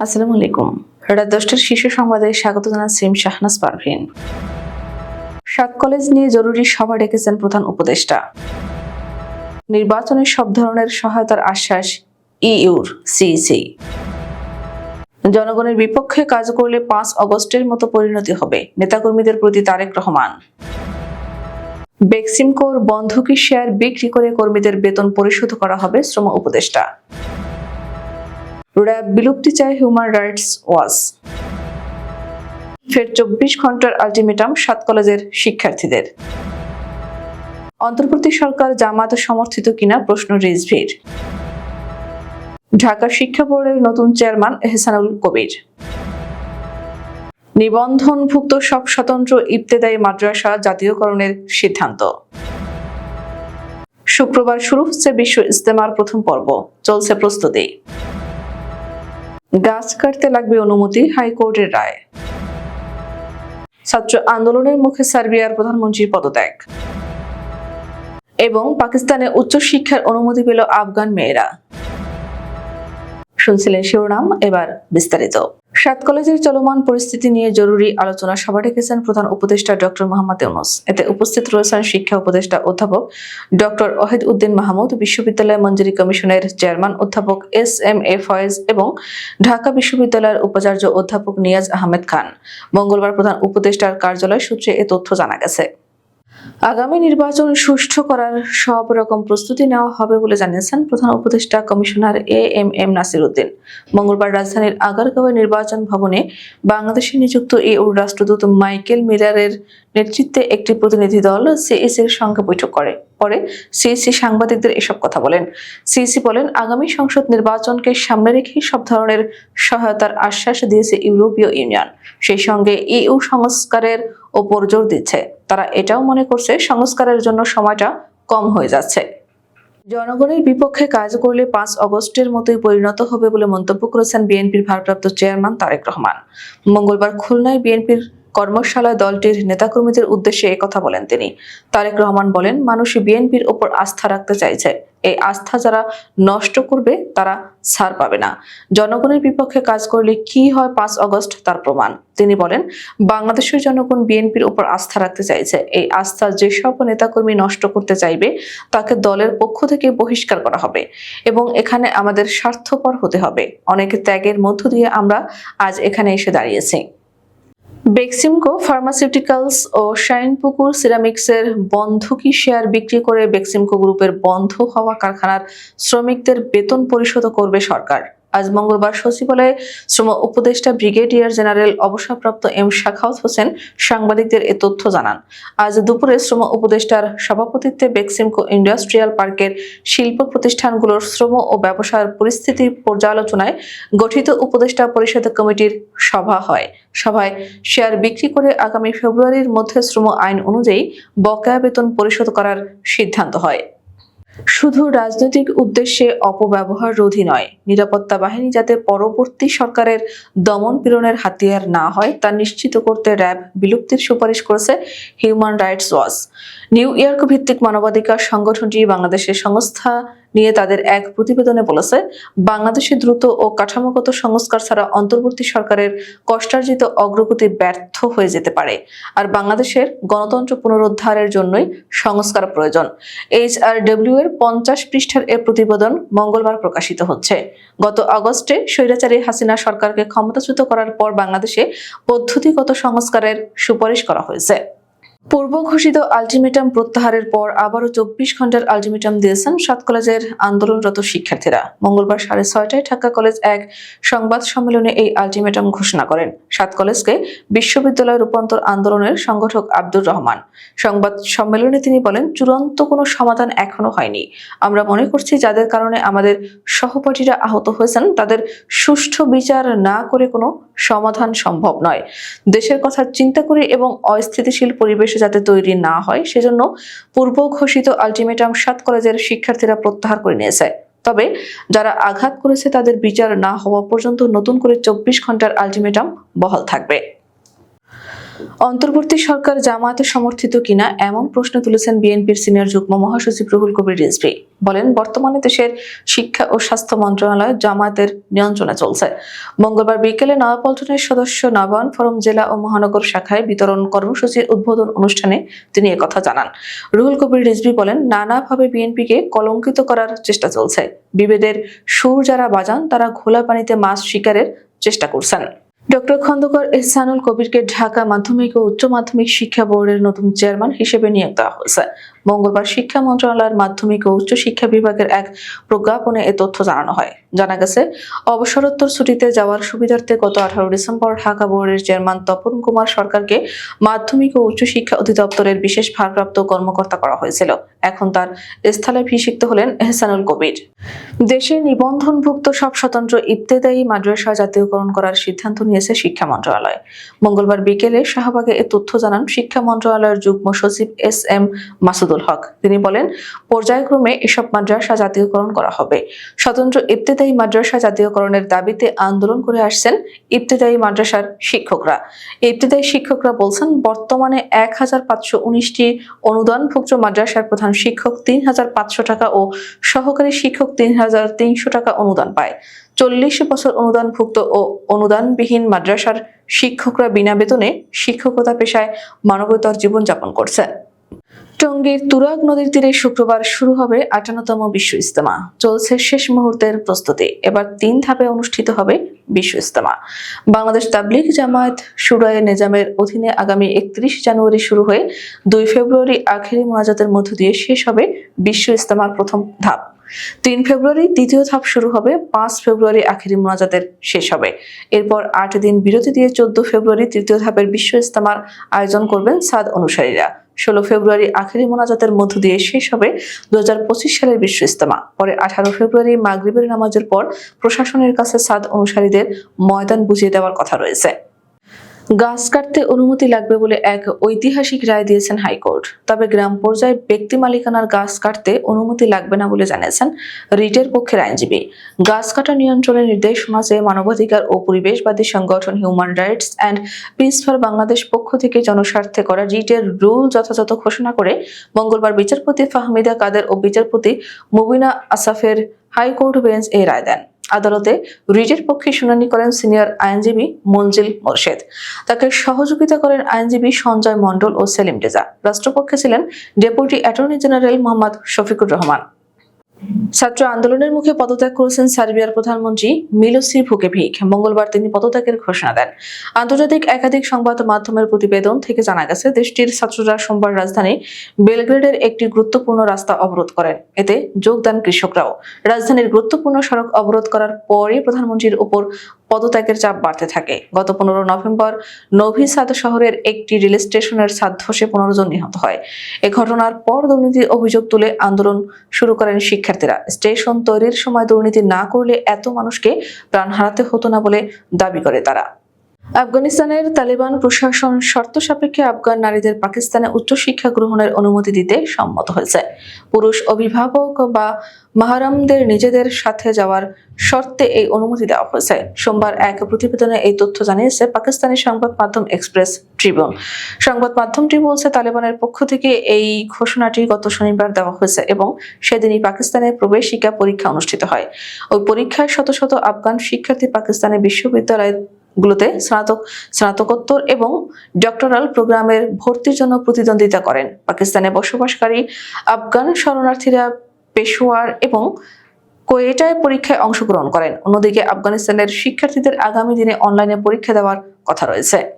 আসসালামু আলাইকুম। রাত দশটার শীর্ষ সংবাদে স্বাগত জানাচ্ছি শাহনাজ পারভিন। সাত কলেজ নিয়ে জরুরি সভা ডেকেছেন প্রধান উপদেষ্টা। নির্বাচনে সব ধরনের সহায়তার আশ্বাস ইউর সিইসি। জনগণের বিপক্ষে কাজ করলে পাঁচ অগস্টের মতো পরিণতি হবে, নেতাকর্মীদের প্রতি তারেক রহমান। বেক্সিমকোর বন্ধকি শেয়ার বিক্রি করে কর্মীদের বেতন পরিশোধ করা হবে শ্রম উপদেষ্টা। র্যাব বিলুপ্তি চায় হিউম্যান রাইটস ওয়াচ ফের চব্বিশ ঘণ্টার আলটিমেটাম সাত কলেজের শিক্ষার্থীদের। অন্তর্বর্তী সরকার জামাত সমর্থিত কিনা প্রশ্ন রিজভির ঢাকা শিক্ষা বোর্ডের নতুন চেয়ারম্যান এহসানুল কবির। নিবন্ধনভুক্ত সব স্বতন্ত্র ইবতেদায়ী মাদ্রাসা জাতীয়করণের সিদ্ধান্ত। শুক্রবার শুরু হচ্ছে বিশ্ব ইজতেমার প্রথম পর্ব। চলছে প্রস্তুতি। গাছ কাটতে লাগবে অনুমতি হাইকোর্টের রায়। ছাত্র আন্দোলনের মুখে সার্বিয়ার প্রধানমন্ত্রীর পদত্যাগ। এবং পাকিস্তানে উচ্চশিক্ষার অনুমতি পেল আফগান মেয়েরা। শুনছিলেন শিরোনাম, এবার বিস্তারিত। সাত কলেজের চলমান পরিস্থিতি নিয়ে জরুরি আলোচনা সভা ডেকেছেন প্রধান উপদেষ্টা ডক্টর মোহাম্মদ ইউনুস। এতে উপস্থিত রয়েছেন শিক্ষা উপদেষ্টা অধ্যাপক ডক্টর ওহেদ উদ্দিন মাহমুদ, বিশ্ববিদ্যালয় মঞ্জুরি কমিশনের চেয়ারম্যান অধ্যাপক এস এম এ ফয়েজ এবং ঢাকা বিশ্ববিদ্যালয়ের উপাচার্য অধ্যাপক নিয়াজ আহমেদ খান। মঙ্গলবার প্রধান উপদেষ্টার কার্যালয় সূত্রে এ তথ্য জানা গেছে। আগামী নির্বাচন সুষ্ঠু করার সব রকম প্রস্তুতি নেওয়া হবে বলে জানিয়েছেন প্রধান উপদেষ্টা commissioner A M M Nasir Uddin মঙ্গলবার রাজধানীর আগারগাঁওয়ের নির্বাচন ভবনে বাংলাদেশে নিযুক্ত ইউর রাষ্ট্রদূত মাইকেল মিলারের নেতৃত্বে একটি প্রতিনিধি দল সিএসির সঙ্গে বৈঠক করে। পরে সিএসি সাংবাদিকদের এসব কথা বলেন। সিএসি বলেন, আগামী সংসদ নির্বাচনকে সামনে রেখে সব ধরনের সহায়তার আশ্বাস দিয়েছে ইউরোপীয় ইউনিয়ন। সেই সঙ্গে ইউ সংস্কারের ওপর জোর দিচ্ছে। তারা এটাও মনে করছে সংস্কারের জন্য সময়টা কম হয়ে যাচ্ছে। জনগণের বিপক্ষে কাজ করলে পাঁচ অগস্টের মতোই পরিণত হবে বলে মন্তব্য করেছেন বিএনপির ভারপ্রাপ্ত চেয়ারম্যান তারেক রহমান। মঙ্গলবার খুলনায় বিএনপির কর্মশালায় দলটির নেতাকর্মীদের উদ্দেশ্যে কথা বলেন তিনি। তারেক রহমান বলেন, মানুষ বিএনপির ওপর আস্থা রাখতে চাইছে। এই আস্থা যারা নষ্ট করবে, তারা ছাড় পাবে না। জনগণের বিপক্ষে কাজ করলে কি হয় পাঁচ অগস্ট তার প্রমাণ। তিনি বলেন, বাংলাদেশের জনগণ বিএনপির উপর আস্থা রাখতে চাইছে। এই আস্থা যেসব নেতাকর্মী নষ্ট করতে চাইবে, তাকে দলের পক্ষ থেকে বহিষ্কার করা হবে এবং এখানে আমাদের স্বার্থপর হতে হবে। অনেক ত্যাগের মধ্য দিয়ে আমরা আজ এখানে এসে দাঁড়িয়েছি। বেক্সিমকো ফার্মাসিউটিক্যালস ও শাইনপুকুর সিরামিক্সের বন্ধকি শেয়ার বিক্রি করে বেক্সিমকো গ্রুপের বন্ধ হওয়া কারখানার শ্রমিকদের বেতন পরিশোধ করবে সরকার। আজ মঙ্গলবার সচিবালয়ে শ্রম উপদেষ্টা ব্রিগেডিয়ার জেনারেল অবসরপ্রাপ্ত এম শাখাওয়াত হোসেন সাংবাদিকদের এ তথ্য জানান। আজ দুপুরে শ্রম উপদেষ্টার সভাপতিত্বে বেক্সিমকো ইন্ডাস্ট্রিয়াল পার্কের শিল্প প্রতিষ্ঠানগুলোর শ্রম ও ব্যবসার পরিস্থিতি পর্যালোচনায় গঠিত উপদেষ্টা পরিষদ কমিটির সভা হয়। সভায় শেয়ার বিক্রি করে আগামী ফেব্রুয়ারির মধ্যে শ্রম আইন অনুযায়ী বকেয়া বেতন পরিশোধ করার সিদ্ধান্ত হয়। শুধু রাজনৈতিক উদ্দেশ্যে অপব্যবহার রোধী নয়, নিরাপত্তা বাহিনী যাতে পরবর্তী সরকারের দমন পীড়নের হাতিয়ার না হয়, তা নিশ্চিত করতে র্যাব বিলুপ্তির সুপারিশ করেছে human rights watch. New York ভিত্তিক মানবাধিকার সংগঠনটি বাংলাদেশের সংস্থা নিয়ে তাদের এক প্রতিবেদনে বলেছে, বাংলাদেশে দ্রুত ও কাঠামোগত সংস্কার ছাড়া অন্তর্বর্তী সরকারের কষ্টার্জিত অগ্রগতি ব্যর্থ হয়ে যেতে পারে। আর বাংলাদেশের গণতন্ত্র পুনরুদ্ধারের জন্যই সংস্কার প্রয়োজন। এইচ আর ডব্লিউ এর পঞ্চাশ পৃষ্ঠার এ প্রতিবেদন মঙ্গলবার প্রকাশিত হচ্ছে। গত আগস্টে স্বৈরাচারী হাসিনা সরকারকে ক্ষমতাচ্যুত করার পর বাংলাদেশে পদ্ধতিগত সংস্কারের সুপারিশ করা হয়েছে। পূর্ব ঘোষিত আলটিমেটাম প্রত্যাহারের পর আবারও চব্বিশ ঘণ্টার আলটিমেটাম দিয়েছেন সাত কলেজের আন্দোলনরত শিক্ষার্থীরা। মঙ্গলবার সাড়ে ছয়টায় ঢাকা কলেজ এক সংবাদ সম্মেলনে এই আলটিমেটাম ঘোষণা করেন। সাত কলেজকে বিশ্ববিদ্যালয় রূপান্তর আন্দোলনের সংগঠক আব্দুর রহমান। সংবাদ সম্মেলনে তিনি বলেন, চূড়ান্ত কোনো সমাধান এখনও হয়নি। আমরা মনে করছি যাদের কারণে আমাদের সহপাঠীরা আহত হয়েছেন, তাদের সুষ্ঠু বিচার না করে কোনো সমাধান সম্ভব নয়। দেশের কথা চিন্তা করে এবং অস্থিতিশীল পরিবেশ যাতে তৈরি না হয়, সেজন্য পূর্ব ঘোষিত আলটিমেটাম সাত কলেজের শিক্ষার্থীরা প্রত্যাহার করে নিয়েছে। তবে যারা আঘাত করেছে তাদের বিচার না হওয়া পর্যন্ত নতুন করে চব্বিশ ঘণ্টার আলটিমেটাম বহাল থাকবে। অন্তর্বর্তী সরকার জামায়াতে সমর্থিত কিনা এমন প্রশ্ন তুলেছেন বিএনপির সিনিয়র যুগ্ম মহাসচিব রুহুল কবির রিজভী। বলেন, বর্তমানে দেশের শিক্ষা ও স্বাস্থ্য মন্ত্রণালয় জামায়াতের নিয়ন্ত্রণে চলছে। মঙ্গলবার বিকেলে নয়াপল্টনের সদস্য নবায়ন ফোরাম জেলা ও মহানগর শাখায় বিতরণ কর্মসূচির উদ্বোধন অনুষ্ঠানে তিনি একথা জানান। রুহুল কবির রিজভী বলেন, নানাভাবে বিএনপিকে কলঙ্কিত করার চেষ্টা চলছে। বিভেদের সুর যারা বাজান, তারা ঘোলা পানিতে মাছ শিকারের চেষ্টা করছেন। ডক্টর খন্দকার এহসানুল কবিরকে ঢাকা মাধ্যমিক ও উচ্চ মাধ্যমিক শিক্ষা বোর্ডের নতুন চেয়ারম্যান হিসেবে নিয়োগ দেওয়া হয়েছে। মঙ্গলবার শিক্ষা মন্ত্রণালয়ের মাধ্যমিক ও উচ্চ শিক্ষা বিভাগের এক প্রজ্ঞাপনে এ তথ্য জানানো হয়। জানা গেছে, অবসরোত্তর ছুটিতে যাওয়ার সুবিধার্থে গত আঠারো ডিসেম্বর ঢাকা বোর্ডের চেয়ারম্যান তপন কুমার সরকারকে মাধ্যমিক ও উচ্চ শিক্ষা অধিদপ্তরের বিশেষ ভারপ্রাপ্ত কর্মকর্তা করা হয়েছিল। এখন তার স্থলে অভিষিক্ত হলেন এহসানুল কবির। দেশে নিবন্ধনভুক্ত সব স্বতন্ত্র ইবতেদায়ী মাদ্রাসা জাতীয়করণ করার সিদ্ধান্ত নিয়েছে শিক্ষা মন্ত্রণালয়। মঙ্গলবার বিকেলে শাহবাগে এ তথ্য জানান শিক্ষা মন্ত্রণালয়ের যুগ্ম সচিব এস এম মাসুদুল হক। তিনি বলেন, পর্যায়ক্রমে এসব মাদ্রাসা জাতীয়করণ করা হবে। স্বতন্ত্র ইবতেদায়ী মাদ্রাসা জাতীয়করণের দাবিতে আন্দোলন করে আসছেন ইবতেদায়ী মাদ্রাসার শিক্ষকরা। ইবতেদায়ী শিক্ষকরা বলছেন, বর্তমানে এক হাজার পাঁচশো উনিশটি অনুদানভুক্ত মাদ্রাসার প্রধান শিক্ষক তিন হাজার পাঁচশো টাকা ও সহকারী শিক্ষক তিন হাজার তিনশো টাকা অনুদান পায়। চল্লিশ বছর অনুদানভুক্ত ও অনুদানবিহীন মাদ্রাসার শিক্ষকরা বিনা বেতনে শিক্ষকতা পেশায় মানবতর জীবনযাপন করছে টঙ্গীর তুরাগ নদীর তীরে শুক্রবার শুরু হবে আটান্নতম বিশ্ব ইস্তেমা চলছে শেষ মুহূর্তের প্রস্তুতি। এবার তিন ধাপে অনুষ্ঠিত হবে বিশ্ব ইস্তেমা বাংলাদেশ তাবলিগ জামায়াত সুরায়ে নিজামের অধীনে আগামী একত্রিশ জানুয়ারি শুরু হয়ে দুই ফেব্রুয়ারি আখেরি মোনাজাতের মধ্য দিয়ে শেষ হবে বিশ্ব ইস্তেমার প্রথম ধাপ। তিন ফেব্রুয়ারি দ্বিতীয় ধাপ শুরু হবে, পাঁচ ফেব্রুয়ারি আখেরি মোনাজাতের শেষ হবে। এরপর আট দিন বিরতি দিয়ে চোদ্দ ফেব্রুয়ারি তৃতীয় ধাপের বিশ্ব ইস্তেমার আয়োজন করবেন সাদ অনুসারীরা। ষোলো ফেব্রুয়ারি আখেরি মোনাজাতের মধ্য দিয়ে শেষ হবে দু হাজার পঁচিশ সালের বিশ্ব ইস্তেমা পরে আঠারো ফেব্রুয়ারি মাগরিবের নামাজের পর প্রশাসনের কাছে সাদ অনুসারীদের ময়দান বুঝিয়ে দেওয়ার কথা রয়েছে। গাছ কাটতে অনুমতি লাগবে বলে এক ঐতিহাসিক রায় দিয়েছেন হাইকোর্ট। তবে গ্রাম পর্যায়ে ব্যক্তি মালিকানার গাছ কাটতে অনুমতি লাগবে না বলে জানিয়েছেন রিটের পক্ষের আইনজীবী। গাছ কাটা নিয়ন্ত্রণের নির্দেশনা চেয়ে মানবাধিকার ও পরিবেশবাদী সংগঠন human rights and peace for Bangladesh পক্ষ থেকে জনস্বার্থে করা রিটের রুল যথাযথ ঘোষণা করে মঙ্গলবার বিচারপতি ফাহমিদা কাদের ও বিচারপতি মুবিনা আসাফের হাইকোর্ট বেঞ্চ এই রায় দেন। আদালতে রিটের পক্ষে শুনানি করেন সিনিয়র আইনজীবী মঞ্জিল মোর্শেদ। তাকে সহযোগিতা করেন আইনজীবী সঞ্জয় মণ্ডল ও সেলিম রেজা। রাষ্ট্রপক্ষে ছিলেন deputy attorney general Mohammad Shafiqur Rahman. ছাত্র আন্দোলনের মুখে পদত্যাগ করেছেন সার্বিয়ার প্রধানমন্ত্রী মিলোসি ভুকেভিক। মঙ্গলবার তিনি পদত্যাগের ঘোষণা দেন। আন্তর্জাতিক একাধিক সংবাদ মাধ্যমের প্রতিবেদন থেকে জানা গেছে, দেশটির ছাত্ররা সোমবার রাজধানী বেলগ্রেডের একটি গুরুত্বপূর্ণ রাস্তা অবরোধ করেন। এতে যোগদান কৃষকরাও। রাজধানীর গুরুত্বপূর্ণ সড়ক অবরোধ করার পরই প্রধানমন্ত্রীর উপর পদত্যাগের চাপ বাড়তে থাকে। গত পনেরো নভেম্বর নভি সাদ শহরের একটি রেল স্টেশনের সাদ ধসে পনেরো জন নিহত হয়। এ ঘটনার পর দুর্নীতির অভিযোগ তুলে আন্দোলন শুরু করেন শিক্ষার্থীরা। স্টেশন তৈরির সময় দুর্নীতি না করলে এত মানুষকে প্রাণ হারাতে হতো না বলে দাবি করে তারা। আফগানিস্তানের তালেবান প্রশাসন শর্ত সাপেক্ষে আফগান নারীদের পাকিস্তানে উচ্চশিক্ষা গ্রহণের অনুমতি দিতে সম্মত হয়েছে। পুরুষ অভিভাবক বা মাহারামদের নিজেদের সাথে যাওয়ার শর্তে এই অনুমতি দেওয়া হয়েছে। সোমবার এক প্রতিবেদনে এই তথ্য জানিয়েছে পাকিস্তানি সংবাদ মাধ্যম এক্সপ্রেস ট্রিবিউন। সংবাদ মাধ্যমটি বলছে, তালেবানের পক্ষ থেকে এই ঘোষণাটি গত শনিবার দেওয়া হয়েছে এবং সেদিনই পাকিস্তানের প্রবেশিকা পরীক্ষা অনুষ্ঠিত হয়। ওই পরীক্ষায় শত শত আফগান শিক্ষার্থী পাকিস্তানের বিশ্ববিদ্যালয় গুলোতে স্নাতক স্নাতকোত্তর এবং ডক্টরাল প্রোগ্রামের ভর্তির জন্য প্রতিদ্বন্দ্বিতা করেন। পাকিস্তানে বসবাসকারী আফগান শরণার্থীরা পেশোয়ার এবং কোয়েটায় পরীক্ষায় অংশগ্রহণ করেন। অন্যদিকে আফগানিস্তানের শিক্ষার্থীদের আগামী দিনে অনলাইনে পরীক্ষা দেওয়ার কথা রয়েছে।